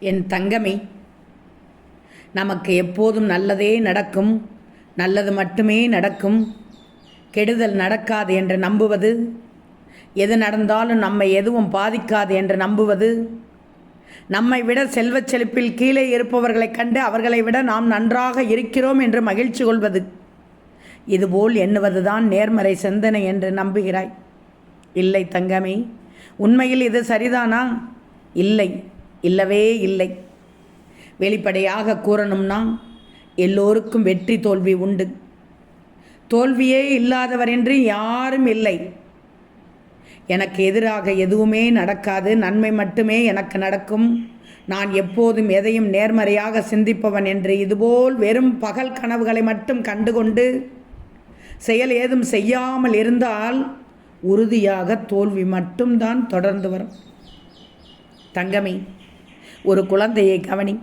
என் தங்கமே நமக்கு எப்போதும் நல்லதே நடக்கும் நல்லது மட்டுமே நடக்கும். கெடுதல் நடக்காது என்று நம்புவது எது நடந்தாலும் நம்மை எதுவும் பாதிக்காது என்று நம்புவது. நம்மை விட செல்வச் செழிப்பில் கீழே இருப்பவர்களைக் கண்டு அவர்களை விட நாம் நன்றாக இருக்கிறோம் என்று மகிழ்ச்சி கொள்வது. இதுபோல் எண்ணுவதுதான் நேர்மறை சிந்தனை என்று நம்புகிறாய். இல்லை தங்கமே உண்மையில் இது சரிதானா? இல்லை. இல்லவே இல்லை. வெளிப்படையாக கூறணும்னா எல்லோருக்கும் வெற்றி தோல்வி உண்டு. தோல்வியே இல்லாதவர் என்று யாரும் இல்லை. எனக்கு எதிராக எதுவுமே நடக்காது. நன்மை மட்டுமே எனக்கு நடக்கும். நான் எப்போதும் எதையும் நேர்மறையாக சிந்திப்பவன் என்று இதுபோல் வெறும் பகல் கனவுகளை மட்டும் கண்டுகொண்டு செயல் ஏதும் செய்யாமல் இருந்தால் உறுதியாக தோல்வி மட்டும்தான் தொடர்ந்து வரும். தங்கமே ஒரு குழந்தையை கவனி.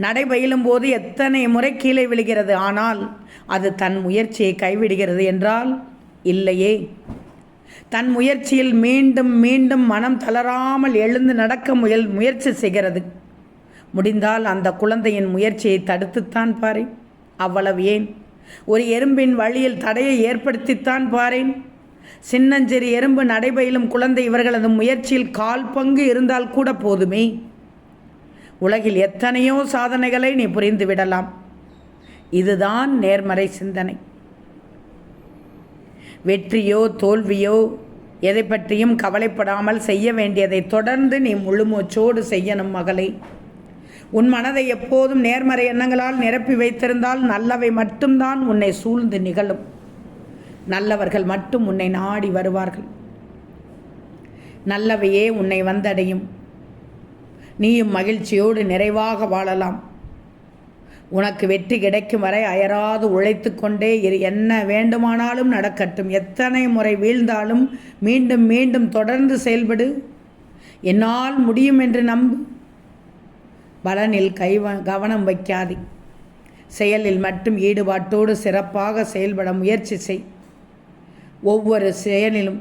நடைபயிலும் போது எத்தனை முறை கீழே விழுகிறது? ஆனால் அது தன் முயற்சியை கைவிடுகிறது என்றால் இல்லையே. தன் முயற்சியில் மீண்டும் மீண்டும் மனம் தளராமல் எழுந்து நடக்க முயல் முயற்சி செய்கிறது. முடிந்தால் அந்த குழந்தையின் முயற்சியை தடுத்துத்தான் பாரு அவ்வளவு ஏன்? ஒரு எறும்பின் வழியில் தடையை ஏற்படுத்தித்தான் பாரேன். சின்னஞ்சிறு எறும்பு நடைபயிலும் குழந்தை இவர்களது முயற்சியில் கால் பங்கு இருந்தால் கூட போதுமே. உலகில் எத்தனையோ சாதனைகளை நீ புரிந்து விடலாம். இதுதான் நேர்மறை சிந்தனை. வெற்றியோ தோல்வியோ எதை பற்றியும் கவலைப்படாமல் செய்ய வேண்டியதை தொடர்ந்து நீ முழுமூச்சோடு செய்யணும் மகளே. உன் மனதை எப்போதும் நேர்மறை எண்ணங்களால் நிரப்பி வைத்திருந்தால் நல்லவை மட்டும்தான் உன்னை சூழ்ந்து நிகழும். நல்லவர்கள் மட்டும் உன்னை நாடி வருவார்கள். நல்லவையே உன்னை வந்தடையும். நீயும் மகிழ்ச்சியோடு நிறைவாக வாழலாம். உனக்கு வெற்றி கிடைக்கும் வரை அயராது உழைத்து கொண்டே இரு. என்ன வேண்டுமானாலும் நடக்கட்டும். எத்தனை முறை வீழ்ந்தாலும் மீண்டும் மீண்டும் தொடர்ந்து செயல்படு. என்னால் முடியும் என்று நம்பு. பலனில் கைவ கவனம் வைக்காது. செயலில் மட்டும் ஈடுபாட்டோடு சிறப்பாக செயல்பட முயற்சி செய். ஒவ்வொரு செயலிலும்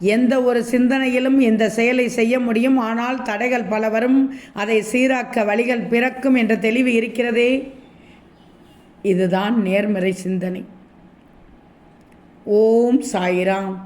எந்த ஒரு சிந்தனையிலும் இந்த செயலை செய்ய முடியும். ஆனால் தடைகள் பல வரும் அதை சீராக்க வழிகள் பிறக்கும் என்ற தெளிவு இருக்கிறதே. இதுதான் நேர்மறை சிந்தனை. ஓம் சாய்ராம்.